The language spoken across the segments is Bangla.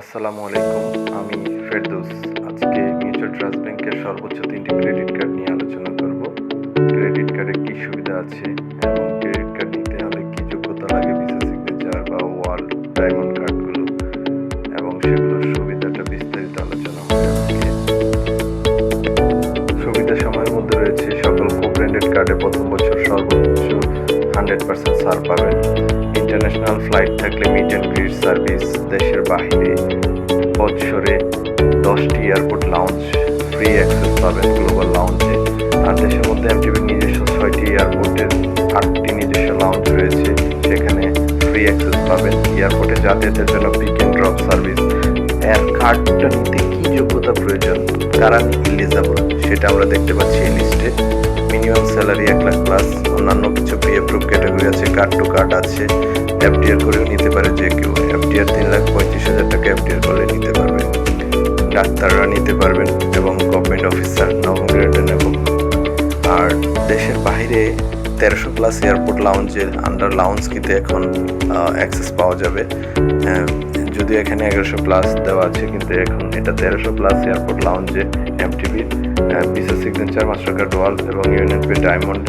আসসালামু আলাইকুম, আমি ফেরদৌস। আজকে মিউচুয়াল ট্রাস্ট ব্যাংকের সর্বোচ্চ তিনটি ক্রেডিট কার্ড নিয়ে আলোচনা করব। ক্রেডিট কার্ডে কী সুবিধা আছে এবং ক্রেডিট কার্ড নিতে হলে কী যোগ্যতা লাগে, ভিসা সিগনেচার বা ওয়াল ডায়মন্ড কার্ডগুলো এবং সেগুলোর সুবিধাটা বিস্তারিত আলোচনা হবে সুবিধা সময়ের মধ্যে রয়েছে সকল কো ব্র্যান্ডেড কার্ডে প্রথম বছর সর্বোচ্চ হান্ড্রেড পার্সেন্ট ছাড় পাবেন। ইন্টারন্যাশনাল ফ্লাইট থাকলে মিট অ্যান্ড গ্রিট সার্ভিস দেশের বাইরে বৎসরে দশটি এয়ারপোর্ট লাউঞ্জ ফ্রি অ্যাক্সেস পাবেন গ্লোবাল লাউঞ্জে আর দেশের মধ্যে এমটিভির নিজস্ব ছয়টি এয়ারপোর্টের আটটি নিজস্ব লাউঞ্জ রয়েছে সেখানে ফ্রি অ্যাক্সেস পাবেন এয়ারপোর্টে যাতায়াতের জন্য পিক অ্যান্ড ড্রপ সার্ভিস এর কার্ডটা নিতে কী যোগ্যতা প্রয়োজন, কারা ইলিজেবল সেটা আমরা দেখতে পাচ্ছি এই লিস্টে স্যালারি এক লাখ প্লাস অন্যান্য কিছু প্রি অ্যাপ্রুভ ক্যাটাগরি আছে কার্ড টু কার্ড আছে। এফডিআর করেও নিতে পারে যে কেউ। এফডিআর তিন লাখ পঁয়ত্রিশ হাজার টাকা এফডিআর করলে নিতে পারবে ডাক্তাররা নিতে পারবেন এবং গভর্নমেন্ট অফিসার নবম গ্রেডের এবং আর দেশের বাইরে তেরোশো প্লাস এয়ারপোর্ট লাউঞ্জের আন্ডার লাউঞ্জ কিতে এখন অ্যাক্সেস পাওয়া যাবে। যদিও এখানে এগারোশো প্লাস দেওয়া আছে, কিন্তু এখন এটা তেরোশো plus airport লাউঞ্জে MTB visa signature master card world এবং ইউনিয়ন পে ডায়মন্ড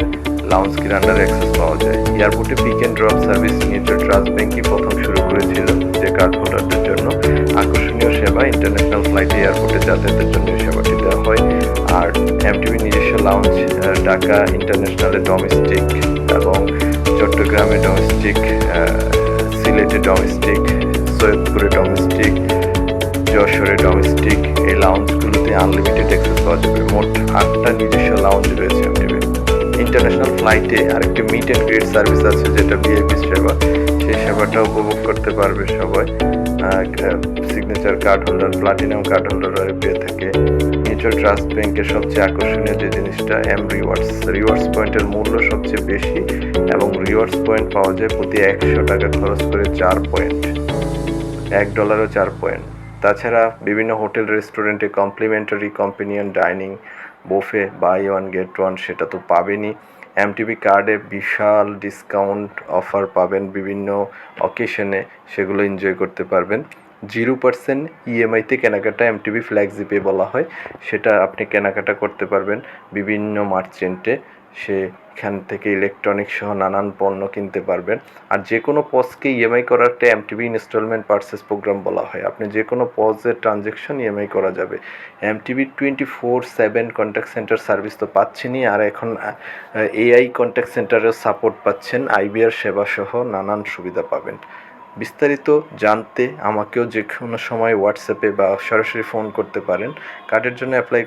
লাউঞ্জ কির আন্ডার অ্যাক্সেস পাওয়া যায়। এয়ারপোর্টে pick and drop service mutual trust ব্যাংকই প্রথম শুরু করেছিল যে কার্ড হোল্ডারদের জন্য। আকর্ষণীয় সেবা ইন্টারন্যাশনাল ফ্লাইটে এয়ারপোর্টে যাতায়াতের জন্য সেবাটি দেওয়া হয়। আর এমটিভি নিজস্ব লাউঞ্জ ঢাকা ইন্টারন্যাশনালে ডোমেস্টিক এবং চট্টগ্রামে ডোমেস্টিক সিলেটে ডোমেস্টিক সৈয়দপুরে ডোমেস্টিক যশোরে ডোমেস্টিক এই লাউঞ্জগুলোতে আনলিমিটেড অ্যাক্সেস পাওয়া যাবে। মোট আটটা নিজস্ব লাউঞ্জ রয়েছে এমটিভি ইন্টারন্যাশনাল ফ্লাইটে আরেকটি মিট অ্যান্ড গ্রিট সার্ভিস আছে, যেটা ভিআইপি সেবা। সেই সেবাটা উপভোগ করতে পারবে সবাই। Signature card holder platinum card হোল্ডাররা পেয়ে থাকে। মিউচুয়াল ট্রাস্ট ব্যাংকের সবচেয়ে আকর্ষণীয় যে জিনিসটা এম রিওয়ার্ডস রিওয়ার্ডস পয়েন্টের মূল্য সবচেয়ে বেশি এবং রিওয়ার্ডস পয়েন্ট পাওয়া যায় প্রতি একশো টাকা খরচ করে চার পয়েন্ট এক ডলারও চার পয়েন্ট তাছাড়া বিভিন্ন হোটেল, রেস্টুরেন্টে complimentary companion dining buffet by one get one সেটা তো পাবেনই। এমটিভি কার্ডে বিশাল ডিসকাউন্ট অফার পাবেন বিভিন্ন অকেশনে সেগুলো এনজয় করতে পারবেন। জিরো পার্সেন্ট ইএমআইতে কেনাকাটা এম এমটিভি ফ্ল্যাক্সিপে বলা হয়, সেটা আপনি কেনাকাটা করতে পারবেন বিভিন্ন মার্চেন্টে সেখান থেকে ইলেকট্রনিক সহ নানান পণ্য কিনতে পারবেন। আর যে কোনো পজকে ইএমআই করারটা এমটিভি ইনস্টলমেন্ট পারচেস প্রোগ্রাম বলা হয়। আপনি যে কোনো পজের ট্রানজেকশন ইএমআই করা যাবে। MTB twenty four seven contact centre service তো পাচ্ছেনই, আর এখন এআই কন্ট্যাক্ট সেন্টারের সাপোর্ট পাচ্ছেন। আইবিআর সেবা সহ নানান সুবিধা পাবেন। বিস্তারিত জানতে আমাকেও যে কোনো সময় হোয়াটসঅ্যাপে বা সরাসরি ফোন করতে পারেন। কার্ডের জন্য অ্যাপ্লাই